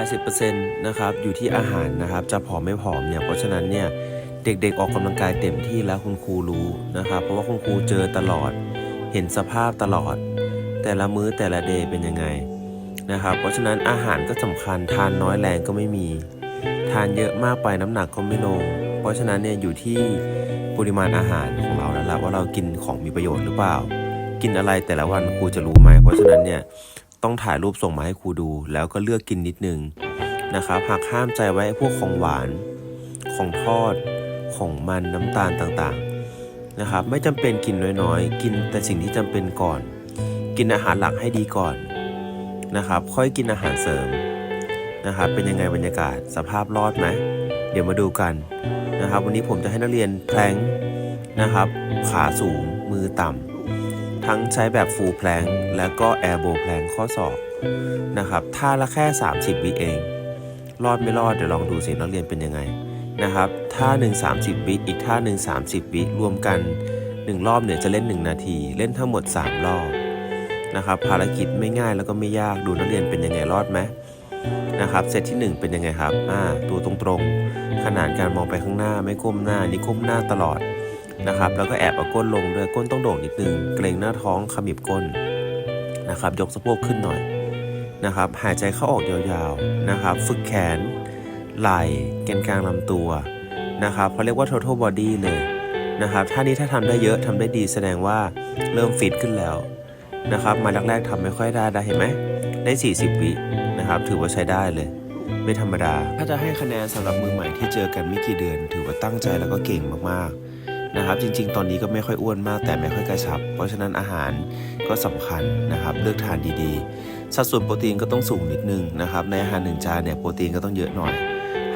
80%นะครับอยู่ที่อาหารนะครับจะผอมไม่ผอมเนี่ยเพราะฉะนั้นเนี่ยเด็กๆออกกำลังกายเต็มที่แล้วคุณครูรู้นะครับ เพราะว่าคุณครูเจอตลอด เห็นสภาพตลอด แต่ละมื้อแต่ละเดย์เป็นยังไงนะครับเพราะฉะนั้นอาหารก็สำคัญทานน้อยแรงก็ไม่มี ทานเยอะมากไปน้ำหนักก็ไม่ลง เพราะฉะนั้นเนี่ยอยู่ที่ปริมาณอาหารของเราแล้วล่ะว่าเรากินของมีประโยชน์หรือเปล่า กินอะไรแต่ละวันครูจะรู้ไหมเพราะฉะนั้นเนี่ย ต้องถ่ายรูปส่งมาให้ครูดู แล้วก็เลือกกินนิดนึงนะครับหากห้ามใจไว้พวกของหวาน ของทอด ของมันน้ำตาลต่างๆนะครับไม่จำเป็นกินน้อยๆ กินแต่สิ่งที่จำเป็นก่อน กินอาหารหลักให้ดีก่อนนะครับค่อยกินอาหารเสริมนะครับเป็นยังไงบรรยากาศสภาพรอดไหมเดี๋ยวมาดูกันนะครับ วันนี้ผมจะให้นักเรียนแพลงนะครับ ขาสูงมือต่ำ ทั้งใช้แบบฟูลแพลงแล้วก็แอร์โบแพลงข้อศอกนะครับท่าละแค่ 30 วิเอง รอดไม่รอดเดี๋ยวลองดูสินักเรียนเป็นยังไงนะครับท่าหนึ่ง30 วิอีกท่าหนึ่ง30 วิรวมกัน 1 รอบเนี่ยจะเล่น 1 นาที เล่นทั้งหมด 3 รอบนะครับภารกิจไม่ง่ายแล้วก็ไม่ยากดูนักเรียนเป็นยังไงรอดไหมนะครับเซตที่ 1 เป็นยังไงครับอ่าตัวตรงๆ ขนาดการมองไปข้างหน้าไม่ก้มหน้านี่ก้มหน้าตลอด นะครับ แล้วก็แอบเอาก้นลงด้วยก้นต้องโด่งนิดนึง เกรงหน้าท้องขมิบก้นนะครับ ยกสะโพกขึ้นหน่อยนะครับ หายใจเข้าออกยาวๆนะครับ ฝึกแขน ไหล่แกนกลางลำตัวนะครับเขาเรียกว่า total body เลยนะครับท่านี้ถ้าทำได้เยอะทำได้ดีแสดงว่าเริ่มฟิตขึ้นแล้วนะครับ มาแรกๆทำไม่ค่อยได้ได้เห็นไหมได้ 40 วินะครับ ถือว่าใช้ได้เลยไม่ธรรมดา ถ้าจะให้คะแนนสำหรับมือใหม่ที่เจอกันไม่กี่เดือน ถือว่าตั้งใจแล้วก็เก่งมากๆ นะครับ จริง ๆ ตอนนี้ก็ไม่ค่อยอ้วนมาก แต่ไม่ค่อยกระชับ เพราะฉะนั้นอาหารก็สำคัญนะครับเลือกทานดีๆ สัดส่วนโปรตีนก็ต้องสูงนิดนึงนะครับในอาหารหนึ่งจานเนี่ยโปรตีนก็ต้องเยอะหน่อย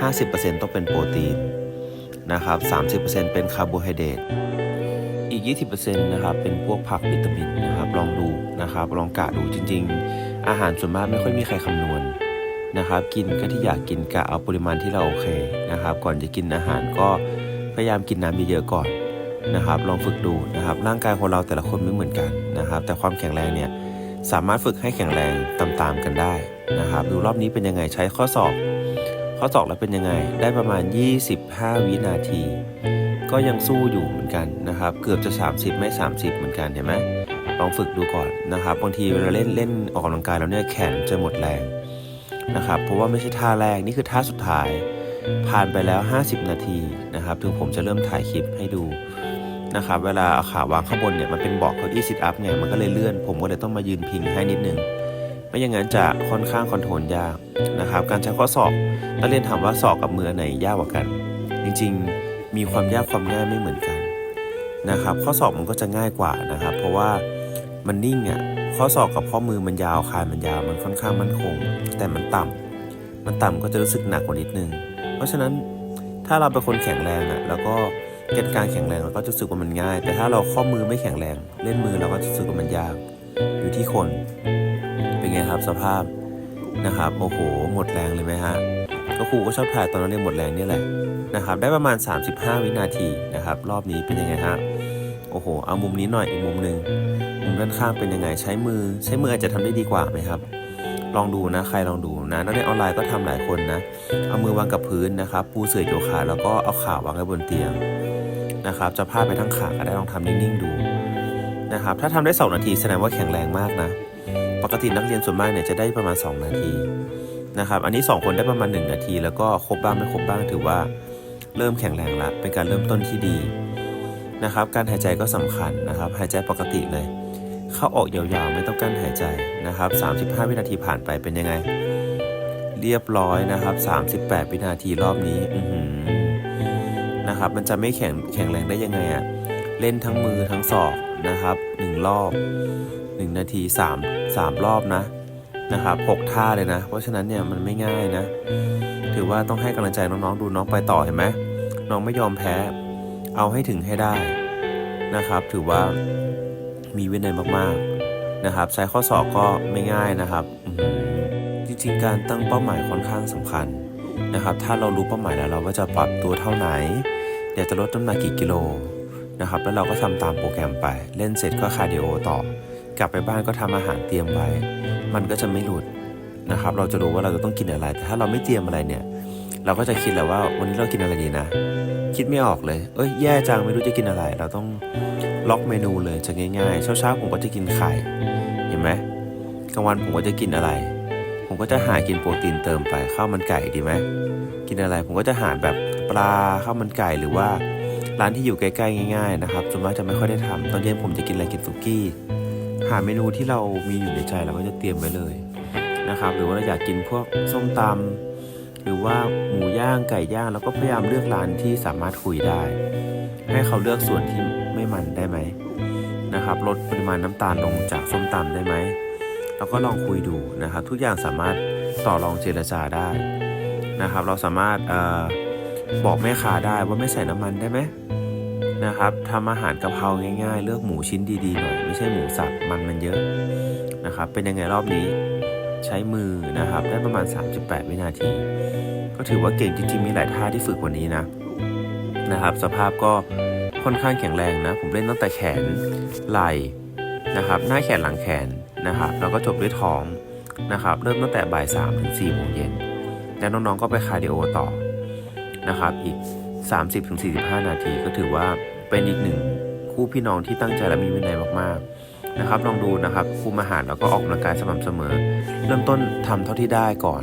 50%ต้องเป็นโปรตีนนะครับ30%เป็นคาร์โบไฮเดรตอีก 20%นะครับเป็นพวกผักวิตามินนะครับลองดูนะครับลองกะดูจริง ๆ อาหารส่วนมากไม่ค่อยมีใครคำนวณนะครับกินก็ที่อยากกินกะเอาปริมาณที่เราโอเคนะครับก่อนจะกินอาหารก็พยายามกินน้ำเยอะๆก่อน นะครับลองฝึกดูนะครับร่างกายของเราแต่ละคนไม่เหมือนกันนะครับ แต่ความแข็งแรงเนี่ยสามารถฝึกให้แข็งแรงตามๆกันได้นะครับ ดูรอบนี้เป็นยังไงใช้ข้อสอบข้อสอบแล้วเป็นยังไงได้ประมาณ 25 วินาที ก็ยังสู้อยู่เหมือนกันนะครับ เกือบจะ 30 ไม่ 30 เหมือนกันเห็นไหมลองฝึกดูก่อนนะครับบางทีเวลาเล่นเล่นออกกำลังกายแล้วเนี่ยแขนจะหมดแรงนะครับเพราะว่าไม่ใช่ท่าแรกนี่คือท่าสุดท้ายผ่านไปแล้ว 50 นาทีนะครับถึงผมจะเริ่มถ่ายคลิปให้ดู นะครับเวลาเอาขาวางข้างบนเนี่ยมันเป็นเบอกเก้าอี้ซิทอัพไงมันก็เลยเลื่อน ผมก็เลยต้องมายืนพิงให้นิดนึงไม่อย่างนั้นจะค่อนข้างคอนโทรลยากนะครับ การใช้ข้อศอกนักเรียนถามว่าศอกกับมือไหนยากกว่ากัน จริงๆมีความยากความง่ายไม่เหมือนกันนะครับ ข้อศอกมันก็จะง่ายกว่านะครับ เพราะว่ามันนิ่งอะข้อศอกกับข้อมือมันยาวคานมันยาวมันค่อนข้างมั่นคง แต่มันต่ำมันต่ำก็จะรู้สึกหนักกว่านิดนึง เพราะฉะนั้นถ้าเราเป็นคนแข็งแรงอะแล้วก็ แกนการแข็งแรงเราก็จะรู้สึกว่ามันง่าย แต่ถ้าเราข้อมือไม่แข็งแรง เล่นมือเราก็จะรู้สึกว่ามันยาก อยู่ที่คน เป็นไงครับสภาพนะครับโอ้โห หมดแรงเลยไหมฮะก็ครูก็ชอบถ่ายตอนนั้นเรียนหมดแรงนี่แหละนะครับได้ประมาณ 35 วินาทีนะครับรอบนี้เป็นยังไงฮะโอ้โห เอามุมนี้หน่อยอีกมุมหนึ่งมุมด้านข้างเป็นยังไงใช้มือ ใช้มืออาจจะทำได้ดีกว่าไหมครับ ลองดูนะใครลองดูนะนักเรียนออนไลน์ก็ทำหลายคนนะ เอามือวางกับพื้นนะครับ ปูเสื่อโยคะแล้วก็เอาขาวางไว้บนเตียง นะครับ จะพาดไปทั้งขาก็ได้ลองทำนิ่งๆดูนะครับ ถ้าทำได้ 2 นาทีแสดงว่าแข็งแรงมากนะ ปกตินักเรียนส่วนมากเนี่ยจะได้ประมาณ 2 นาทีนะครับ อันนี้ 2 คนได้ประมาณ 1 นาที แล้วก็ครบบ้างไม่ครบบ้างถือว่าเริ่มแข็งแรงละเป็นการเริ่มต้นที่ดีนะครับ การหายใจก็สำคัญนะครับ หายใจปกติเลย เข้าออกยาวๆไม่ต้องกั้นหายใจนะครับ 35 วินาทีผ่านไปเป็นยังไง เรียบร้อยนะครับ 38 วินาทีรอบนี้ อื นะครับ มันจะไม่แข็งแข็งแรงได้ยังไงอะเล่นทั้งมือทั้งศอกนะครับหนึ่งรอบ 1 นาที 3 3 รอบนะนะครับ6ท่าเลยนะ เพราะฉะนั้นเนี่ยมันไม่ง่ายนะ ถือว่าต้องให้กำลังใจน้องๆดูน้องไปต่อเห็นไหมน้องไม่ยอมแพ้ เอาให้ถึงให้ได้นะครับ ถือว่ามีวินัยมากๆนะครับใช้ข้อสอบก็ไม่ง่ายนะครับ จริงๆ การตั้งเป้าหมายค่อนข้างสำคัญนะครับ ถ้าเรารู้เป้าหมายแล้วเราก็จะปรับตัวเท่าไหน อยากจะลดน้ำหนักกี่กิโลนะครับแล้วเราก็ทำตามโปรแกรมไป เล่นเสร็จก็คาร์ดิโอต่อ กลับไปบ้านก็ทำอาหารเตรียมไว้ มันก็จะไม่หลุดนะครับ เราจะรู้ว่าเราจะต้องกินอะไร แต่ถ้าเราไม่เตรียมอะไรเนี่ย เราก็จะคิดแหล้วว่าวันนี้เรากินอะไรดีนะ คิดไม่ออกเลย เอ้ยแย่จังไม่รู้จะกินอะไร เราต้องล็อกเมนูเลยจะง่ายๆ เช้าๆผมก็จะกินไข่ เห็นไหมกลางวันผมก็จะกินอะไร ผมก็จะหากินโปรตีนเติมไปข้าวมันไก่ดีไหม กินอะไรผมก็จะหาแบบ ปลาข้าวมันไก่หรือว่าร้านที่อยู่ใกล้ๆง่าย ๆ นะครับส่วนมากจะไม่ค่อยได้ทำตอนเย็นผมจะกินอะไรกินสุกี้ หาเมนูที่เรามีอยู่ในใจเราก็จะเตรียมไว้เลยนะครับ หรือว่าเราอยากกินพวกส้มตำหรือว่าหมูย่างไก่ย่างเราก็พยายามเลือกร้านที่สามารถคุยได้ ให้เขาเลือกส่วนที่ไม่มันได้ไหมนะครับลดปริมาณน้ำตาลลงจากส้มตำได้ไหมเราก็ลองคุยดูนะครับ ทุกอย่างสามารถต่อรองเจรจาได้นะครับ เราสามารถเออ บอกแม่ค้าได้ว่าไม่ใส่น้ำมันได้ไหมนะครับทำอาหารกะเพราง่ายๆ เลือกหมูชิ้นดีๆหน่อยไม่ใช่หมูสับมันมันเยอะนะครับ เป็นยังไงรอบนี้ใช้มือนะครับ ได้ประมาณ 38 วินาที ก็ถือว่าเก่งจริงๆมีหลายท่าที่ฝึกกว่านี้นะนะครับ สภาพก็ค่อนข้างแข็งแรงนะ ผมเล่นตั้งแต่แขนไหล่นะครับ หน้าแขนหลังแขนนะครับ แล้วก็จบด้วยท้องนะครับ เริ่มตั้งแต่บ่ายสามถึงสี่โมงเย็นแล้วน้องๆก็ไปคาร์ดิโอต่อ นะครับ อีก 30-45 นาทีก็ถือว่าเป็นอีกหนึ่งคู่พี่น้องที่ตั้งใจและมีวินัยมากๆนะครับ ลองดูนะครับคุมอาหารแล้วก็ออกกำลังกายสม่ำเสมอ เริ่มต้นทำเท่าที่ได้ก่อน